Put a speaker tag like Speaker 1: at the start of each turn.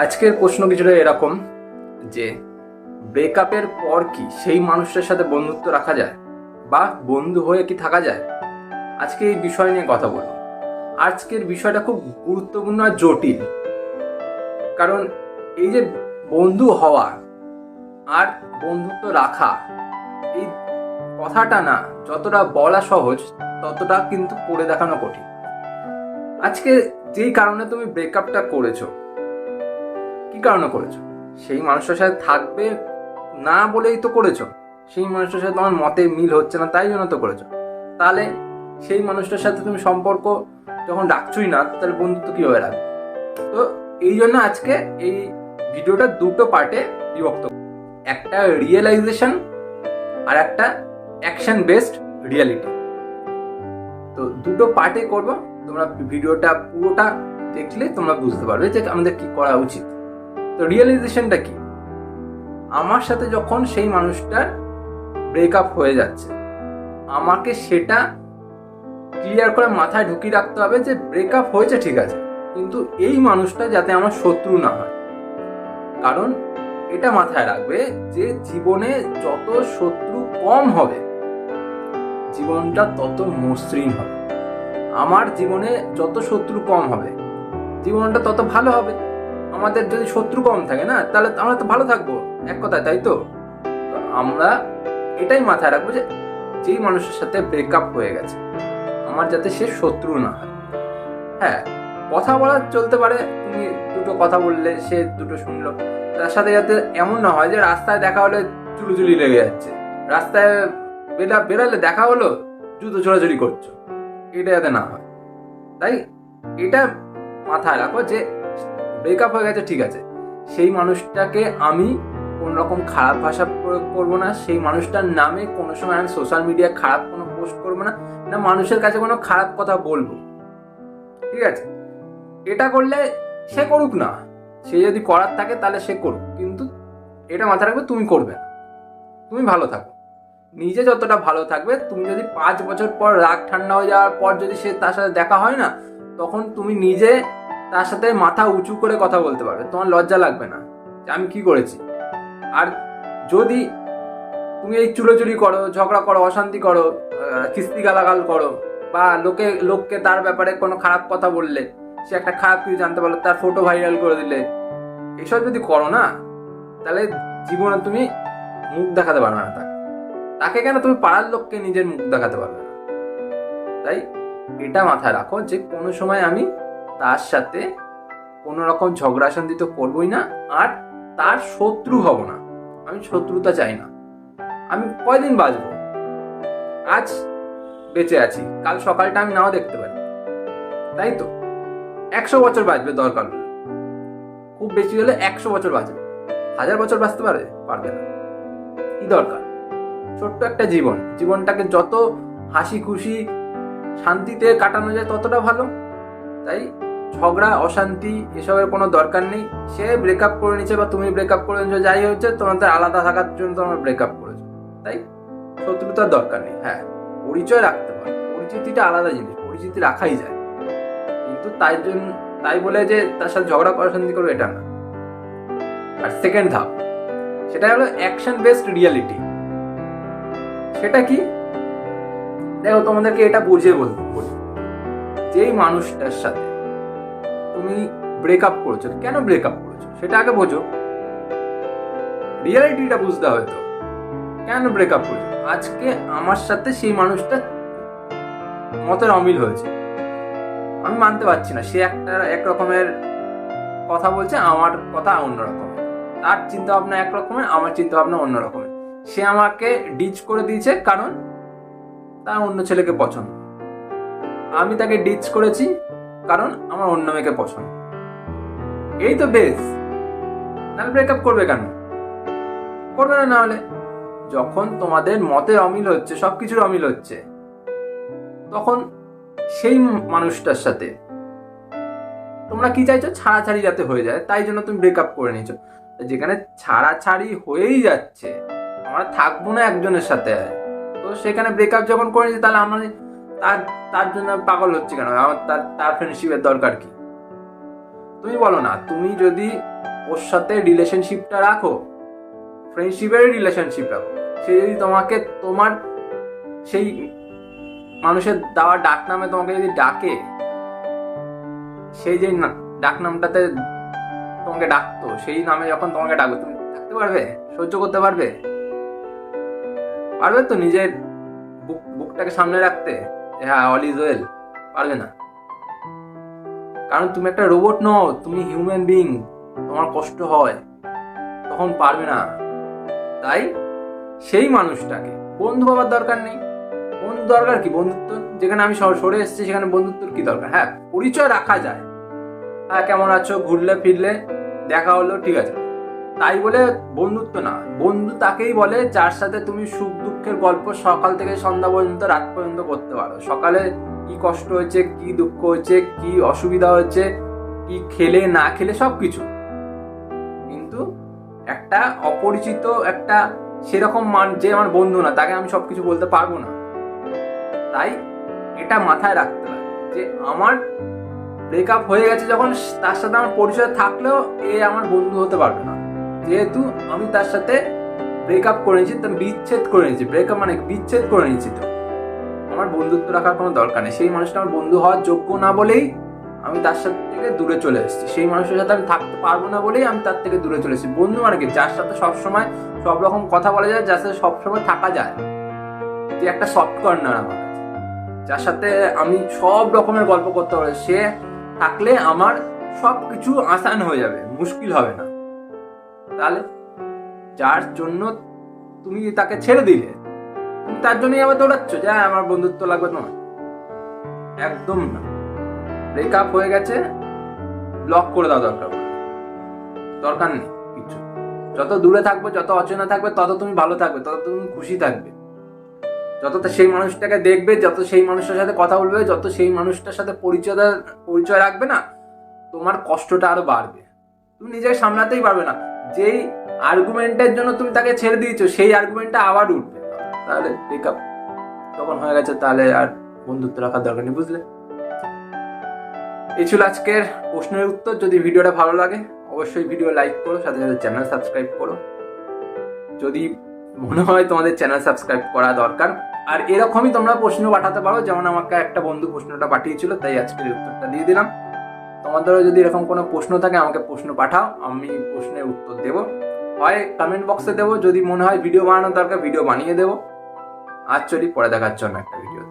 Speaker 1: আজকের প্রশ্ন কিছুটা এরকম, যে ব্রেকআপের পর কি সেই মানুষটার সাথে বন্ধুত্ব রাখা যায়? বা বন্ধু হয়ে কি থাকা যায়? আজকে এই বিষয় নিয়ে কথা বলব। আজকের বিষয়টা খুব গুরুত্বপূর্ণ আর জটিল। কারণ এই যে বন্ধু হওয়া আর বন্ধুত্ব রাখা, এই কথাটা না যতটা বলা সহজ, ততটা কিন্তু করে দেখানো কঠিন। আজকে যেই কারণে তুমি ব্রেকআপটা করেছ কি কারণে করেছ? সেই মানুষটার সাথে থাকবে না বলেই তো করেছ। সেই মানুষটার সাথে তোমার মতে মিল হচ্ছে না, তাই জন্য তো করেছ। তাহলে সেই মানুষটার সাথে তুমি সম্পর্ক যখন রাখছোই না, তাহলে বন্ধুত্ব কীভাবে রাখবে? তো এই জন্য আজকে এই ভিডিওটা দুটো পার্টে বিভক্ত। একটা রিয়েলাইজেশন আর একটা অ্যাকশন বেসড রিয়ালিটি তো দুটো পার্টে করব। তোমরা ভিডিওটা পুরোটা দেখলে তোমরা বুঝতে পারবে যে আমাদের কি করা উচিত। তো রিয়েলাইজেশনটা কি? আমার সাথে যখন সেই মানুষটার ব্রেকআপ হয়ে যাচ্ছে, আমাকে সেটা ক্লিয়ার করে মাথায় ঢুকিয়ে রাখতে হবে যে ব্রেকআপ হয়েছে ঠিক আছে, কিন্তু এই মানুষটা যাতে আমার শত্রু না হয়। কারণ এটা মাথায় রাখবে যে জীবনে যত শত্রু কম হবে, জীবনটা তত মসৃণ হবে। আমার জীবনে যত শত্রু কম হবে, জীবনটা তত ভালো হবে। আমাদের যদি শত্রু কম থাকে না, তাহলে আমরা তো ভালো থাকব। এক কথায়, তাই তো? আমরা এটাই মাথায় রাখব যে, যেই মানুষের সাথে ব্রেকআপ হয়ে গেছে, আমার যাতে সে শত্রু না হয়। হ্যাঁ কথা বলা চলতে পারে, তুমি দুটো কথা বললে, সে দুটো শুনলো। তার সাথে যাতে এমন না হয় যে, রাস্তায় দেখা হলে চুলুচুলি লেগে যাচ্ছে। রাস্তায় বেলা বেরালে দেখা হলো, জুতো ছোড়াছুড়ি করছ। এটা যাতে না হয়। তাই এটা মাথায় রাখো যে ব্রেকআপ হয়ে গেছে, ঠিক আছে। সেই মানুষটাকে আমি কোন রকম খারাপ ভাষা প্রয়োগ করব না, সেই মানুষটার নামে কোনো সময় আমি সোশ্যাল মিডিয়ায় খারাপ কোনো পোস্ট করব না না মানুষের কাছে কোনো খারাপ কথা বলব। ঠিক আছে? এটা করলে সে করুক না। সে যদি করার থাকে তাহলে সে করুক, কিন্তু এটা মাথায় রাখবে তুমি করবে না। তুমি ভালো থাকো। নিজে যতটা ভালো থাকবে, তুমি যদি পাঁচ বছর পর রাগ ঠান্ডা হয়ে যাওয়ার পর যদি সে তার সাথে দেখা হয় না, তখন তুমি নিজে তার সাথে মাথা উঁচু করে কথা বলতে পারবে। তোমার লজ্জা লাগবে না। যে আমি কি করেছি? আর যদি তুমি এই চুলোচুরি করো, ঝগড়া করো, অশান্তি করো কিস্তি গালাগাল করো, বা লোকে, লোককে তার ব্যাপারে কোনো খারাপ কথা বললে, সে একটা খারাপ কিছু জানতে পারল, তার ফটো ভাইরাল করে দিলে, এসব যদি করো না, তাহলে জীবনে তুমি মুখ দেখাতে পারবে না তাকে। তাকে কেন? তুমি পাড়ার লোককে নিজের মুখ দেখাতে পারবে না। তাই এটা মাথায় রাখো যে কোনো সময় আমি তার সাথে কোনো রকম ঝগড়া শান্তি তো করবোই না, আর তার শত্রু হব না। আমি শত্রুতা চাই না। আমি কয়দিন বাঁচবো? আজ বেঁচে আছি। কাল সকালটা আমি নাও দেখতে পারি। তাই তো? একশো বছর বাঁচবে দরকার খুব বেশি হলে একশো বছর বাঁচবে। হাজার বছর বাঁচতে পারবে পারবে না। কি দরকার? ছোট্ট একটা জীবন। জীবনটাকে যত হাসি খুশি শান্তিতে কাটানো যায় ততটা ভালো। তাই ঝগড়া, অশান্তি, এসবের কোনো দরকার নেই। সে ব্রেকআপ করে নিচ্ছে বা তুমি ব্রেকআপ করে নিচ্ছ যাই হচ্ছে, তোমাদের আলাদা থাকার জন্য তোমরা ব্রেকআপ করেছ। তাই? শত্রুতার দরকার নেই। হ্যাঁ পরিচয় রাখতে পারো। পরিচিতিটা আলাদা জিনিস, পরিচিতি রাখাই যায়। কিন্তু তাই জন্য, তাই বলে যে তার সাথে ঝগড়া করা অশান্তি করবে, এটা না। আর সেকেন্ড ধাপ, সেটা হলো অ্যাকশন বেসড রিয়ালিটি সেটা কি? দেখো, তোমাদেরকে এটা বুঝে বলতে বলি। যেই মানুষটার সাথে তুমি ব্রেকআপ করেছ কেন ব্রেকআপ করেছ? সেটা আগে বোঝো। রিয়ালিটিটা বুঝতে হবে তো। কেন ব্রেকআপ করেছ? আজকে আমার সাথে সেই মানুষটা মতের অমিল হয়েছে। আমি মানতে পারছি না, সে একটা এক রকমের কথা বলছে, আমার কথা অন্যরকম তার চিন্তা ভাবনা এক রকমের আমার চিন্তা ভাবনা অন্য রকমের। সে আমাকে ডিচ করে দিয়েছে কারণ তার অন্য ছেলেকে পছন্দ। আমি তাকে ডিচ করেছি কারণ আমার অন্য মেয়েকে পছন্দ। এই তো বেশ। তাহলে ব্রেকআপ করবে কেন? করবে না নাহলে যখন তোমাদের মতের অমিল হচ্ছে সব কিছুর অমিল হচ্ছে, তখন সেই মানুষটার সাথে তোমরা কি চাইছো? ছাড়াছাড়ি যাতে হয়ে যায়। তাই জন্য তুমি ব্রেকআপ করে নিয়েছো। যেখানে ছাড়াছাড়ি হয়েই যাচ্ছে, আমরা থাকব না একজনের সাথে। তো সেখানে ব্রেকআপ যখন করে নিয়েছি, তাহলে আমরা তার তার জন্য পাগল হচ্ছে কেন? আমার তার তার ফ্রেন্ডশিপের দরকার কি? তুমি বলো না, তুমি যদি ওর সাথে রিলেশনশিপটা রাখো ফ্রেন্ডশিপের রিলেশনশিপ রাখো, সে যদি তোমাকে তোমার সেই মানুষের দেওয়া ডাক নামে তোমাকে যদি ডাকে, সেই যে ডাক নামটাতে তোমাকে ডাকতো, সেই নামে যখন তোমাকে ডাকবে, তুমি থাকতে পারবে? সহ্য করতে পারবে? পারবে তো নিজের বুক বুকটাকে সামনে রাখতে? হ্যাঁ অল ইজ ওয়েল পারবে না। কারণ তুমি একটা রোবট নও, তুমি হিউম্যান বিং তোমার কষ্ট হয়, তখন পারবে না। তাই সেই মানুষটাকে, বন্ধু হবার দরকার নেই। বন্ধু দরকার কি? বন্ধুত্ব, যেখানে আমি সরে এসেছি, সেখানে বন্ধুত্বর কি দরকার? হ্যাঁ পরিচয় রাখা যায়। হ্যাঁ কেমন আছো? ঘুরলে, ফিরলে, দেখা হলো, ঠিক আছে। তাই বলে বন্ধুত্ব না। বন্ধু তাকেই বলে যার সাথে তুমি সুখ দুঃখের গল্প সকাল থেকে সন্ধ্যা পর্যন্ত, রাত পর্যন্ত করতে পারো। সকালে কি কষ্ট হয়েছে, কি দুঃখ হয়েছে, কি অসুবিধা হয়েছে, কি খেলে, না খেলে সব কিছু। কিন্তু একটা অপরিচিত, একটা সেরকম মান, যে আমার বন্ধু না, তাকে আমি সব কিছু বলতে পারব না। তাই এটা মাথায় রাখতে হবে যে আমার ব্রেকআপ হয়ে গেছে যখন, তার সাথে আমার পরিচয় থাকলেও এ আমার বন্ধু হতে পারবে না। যেহেতু আমি তার সাথে ব্রেকআপ করে নিয়েছি, তা বিচ্ছেদ করে নিয়েছি। ব্রেকআপ মানে বিচ্ছেদ করে নিয়েছি তো। আমার বন্ধুত্ব রাখার কোনো দরকার নেই। সেই মানুষটা আমার বন্ধু হওয়ার যোগ্য না বলেই আমি তার সাথে থেকে দূরে চলে এসেছি। সেই মানুষের সাথে আমি থাকতে পারব না বলেই আমি তার থেকে দূরে চলে এসেছি। বন্ধু মানে কি? যার সাথে সবসময় সব রকম কথা বলা যায়, যার সাথে সবসময় থাকা যায়। যে একটা সফট কর্নার আমার যার সাথে আমি সব রকমের গল্প করতে পারি সে থাকলে আমার সব কিছু আসান হয়ে যাবে। মুশকিল হবে না। তাহলে? যার জন্য তুমি তাকে ছেড়ে দিলে, তুমি তার জন্যই আবার দৌড়াচ্ছ? যে, আমার বন্ধুত্ব লাগবে তোমার। একদম না। ব্রেকআপ হয়ে গেছে ব্লক করে দেওয়া দরকার দরকার নেই কিছু। যত দূরে থাকবে, যত অচেনা থাকবে, তত তুমি ভালো থাকবে, তত তুমি খুশি থাকবে। যত সেই মানুষটাকে দেখবে, যত সেই মানুষটার সাথে কথা বলবে, যত সেই মানুষটার সাথে পরিচয় পরিচয় রাখবে না, তোমার কষ্টটা আরও বাড়বে। তুমি নিজেকে সামলাতেই পারবে না। যেই আর্গুমেন্টের জন্য তুমি তাকে ছেড়ে দিয়েছ, সেই আর্গুমেন্টটা আবার উঠবে। তাহলে ব্রেকআপ তখন হয়ে গেছে, তাহলে আর বন্ধুত্ব রাখার দরকার নেই, বুঝলে? এই ছিল আজকের প্রশ্নের উত্তর। যদি ভিডিওটা ভালো লাগে, অবশ্যই ভিডিও লাইক করো, সাথে সাথে চ্যানেল সাবস্ক্রাইব করো। যদি মনে হয় তোমাদের চ্যানেল সাবস্ক্রাইব করা দরকার, আর এরকমই তোমরা প্রশ্ন পাঠাতে পারো। যেমন আমাকে একটা বন্ধু প্রশ্নটা পাঠিয়েছিল, তাই আজকের উত্তরটা দিয়ে দিলাম। তোমাদেরও যদি এরকম কোনো প্রশ্ন থাকে, আমাকে প্রশ্ন পাঠাও, আমি প্রশ্নের উত্তর দেব। হয় কমেন্ট বক্সে দেবো, যদি মনে হয় ভিডিও বানানো দরকার ভিডিও বানিয়ে দেবো। আর চলি, পরে দেখার জন্য একটা ভিডিও